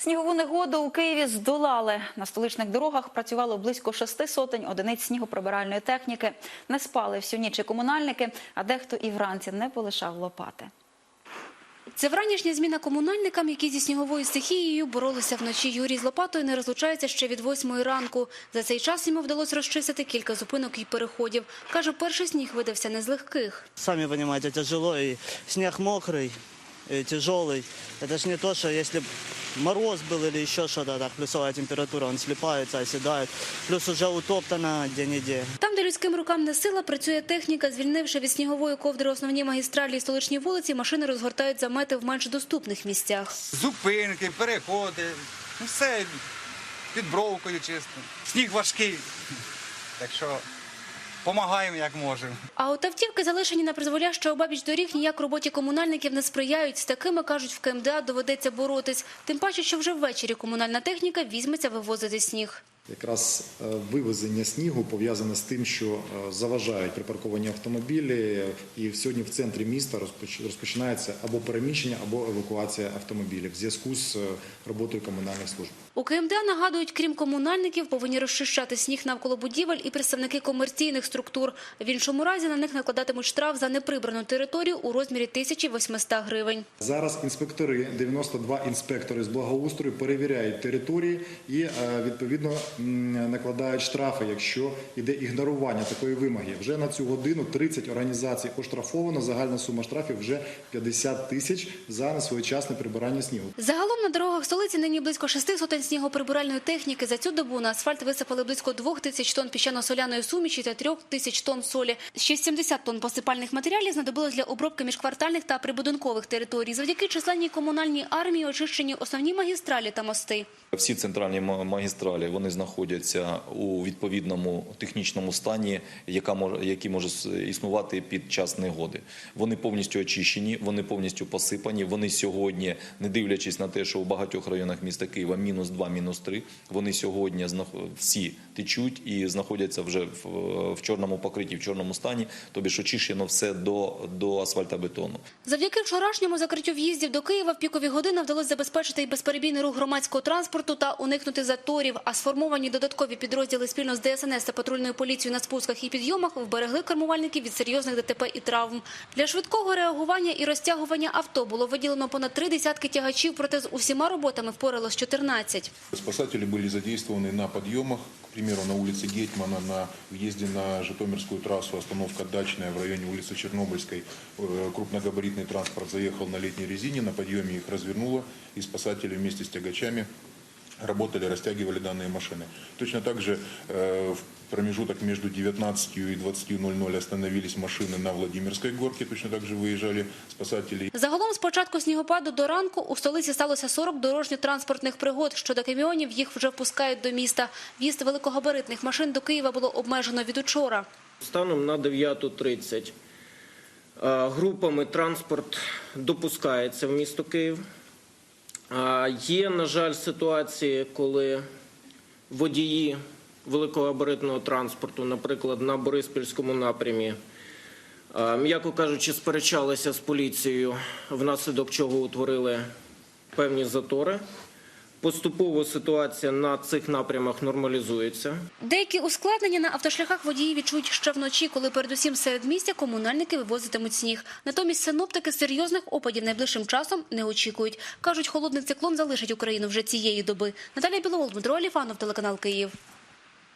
Снігову негоду у Києві здолали. На столичних дорогах працювало близько шести сотень одиниць снігоприбиральної техніки. Не спали всю ніч і комунальники, а дехто і вранці не полишав лопати. Це вранішня зміна комунальникам, які зі сніговою стихією боролися вночі. Юрій з Лопатою не розлучається ще від восьмої ранку. За цей час йому вдалося розчистити кілька зупинок і переходів. Каже, перший сніг видався не з легких. Сами понимаете, тяжело, и снег мокрый, и тяжелый. Это ж не то, что если б мороз был или еще что-то, так, плюсовая температура, он слипается, оседает. Плюс уже утоптано где-нигде. Там, де людським рукам не сила, працює техніка. Звільнивши від снігової ковдри основні магістралі і столичні вулиці, машини розгортають замети в менш доступних місцях. зупинки, переходи, ну все під бровкою чисто. Сніг важкий. Так що допомагаємо як можемо. А от автівки, залишені на призволяще обабіч доріг, ніяк роботі комунальників не сприяють. З такими, кажуть, в КМДА доведеться боротись. Тим паче, що вже ввечері комунальна техніка візьметься вивозити сніг. Якраз е, вивезення снігу пов'язане з тим, що е, заважають припарковані автомобілі, і сьогодні в центрі міста розпоч- розпочинається або переміщення, або евакуація автомобілів в зв'язку з е, роботою комунальних служб. У КМДА нагадують, крім комунальників, повинні розчищати сніг навколо будівель і представники комерційних структур. В іншому разі на них накладатимуть штраф за неприбрану територію у розмірі 1800 гривень. Зараз інспектори, 92 інспектори з благоустрою перевіряють території і відповідно накладають штрафи, якщо йде ігнорування такої вимоги. Вже на цю годину 30 організацій оштрафовано. Загальна сума штрафів вже 50 тисяч за несвоєчасне прибирання снігу. Загалом на дорогах столиці нині близько шести сотень снігоприбиральної техніки. За цю добу на асфальт висипали близько двох тисяч тонн піщано-соляної суміші та трьох тисяч тонн солі. Ще 70 тонн посипальних матеріалів знадобилось для обробки міжквартальних та прибудинкових територій. Завдяки численній комунальній армії очищені основні магістралі та мости. Всі центральні магістралі вони знаходяться у відповідному технічному стані, яка може, який може існувати під час негоди. Вони повністю очищені, вони повністю посипані. Вони сьогодні, не дивлячись на те, що у багатьох районах міста Києва мінус 2, мінус 3, вони сьогодні всі течуть і знаходяться вже в, чорному покритті, в чорному стані. Тобі ж очищено все до, до асфальтобетону. Завдяки вчорашньому закриттю в'їздів до Києва в пікові години вдалося забезпечити і безперебійний рух громадського транспорту та уникнути заторів. А сформовані додаткові підрозділи спільно з ДСНС та патрульною поліцією на спусках і підйомах вберегли кермувальників від серйозних ДТП і травм. Для швидкого реагування і розтягування авто було виділено понад три десятки тягачів, проте з усіма роботами впоралось 14. Спасатели были задействованы на подъемах, к примеру, на улице Гетьмана, на въезде на Житомирскую трассу, остановка Дачная в районе улицы Чернобыльской. Э, Крупногабаритный транспорт заехал на летней резине, на подъеме их развернуло, и спасатели вместе с тягачами работали, растягивали данные машины. Точно так же э, в промежуток между 19 и 20.00 остановились машины на Владимирской горке, точно так же выезжали спасатели. Загалом з початку снігопаду до ранку у столиці сталося 40 дорожньо-транспортних пригод. Щодо каміонів, їх вже впускають до міста. В'їзд великогабаритних машин до Києва було обмежено від учора. Станом на 9.30 е, групами транспорт допускається в місто Київ. Є, на жаль, ситуації, коли водії великогабаритного транспорту, наприклад, на Бориспільському напрямі, м'яко кажучи, сперечалися з поліцією, внаслідок чого утворили певні затори. Поступово ситуація на цих напрямах нормалізується. Деякі ускладнення на автошляхах водії відчують ще вночі, коли передусім серед містя комунальники вивозитимуть сніг. Натомість синоптики серйозних опадів найближчим часом не очікують. Кажуть, холодний циклон залишить Україну вже цієї доби. Наталя Біловол, Дмитро Аліфанов, телеканал Київ.